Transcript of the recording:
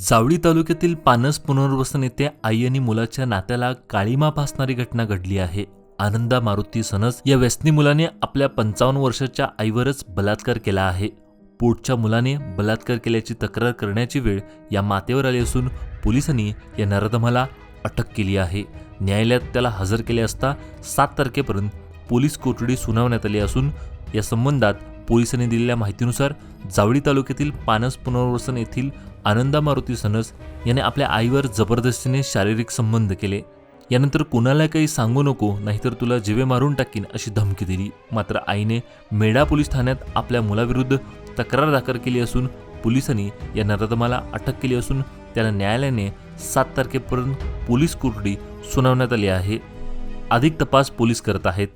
जावळी तालुक्यातील पानस पुनर्वसन येथे आई आणि मुलाच्या नात्याला काळीमा फासणारी घटना घडली आहे. आनंदा मारुती सनस या व्यसनी मुलाने आपल्या पंचावन्न वर्षाच्या आईवरच बलात्कार केला आहे. पोटच्या मुलाने बलात्कार केल्याची तक्रार करण्याची वेळ या मातेवर आली असून पोलिसांनी या नरदमाला अटक केली आहे. न्यायालयात त्याला हजर केले असता सात तारखेपर्यंत पोलीस कोठडी सुनावण्यात आली असून या संबंधात पोलिसांनी दिलेल्या माहितीनुसार जावळी तालुक्यातील पानस पुनर्वसन येथील आनंदा मारुती सनस याने आपल्या आईवर जबरदस्तीने शारीरिक संबंध केले. यानंतर कुणाला काही सांगू नको नाहीतर तुला जिवे मारून टाकीन अशी धमकी दिली. मात्र आईने मेढा पोलीस ठाण्यात आपल्या मुलाविरुद्ध तक्रार दाखल केली असून पोलिसांनी या नराधमाला अटक केली असून त्याला न्यायालयाने सात तारखेपर्यंत पोलीस कोठडी सुनावण्यात आली आहे. अधिक तपास पोलीस करत आहेत.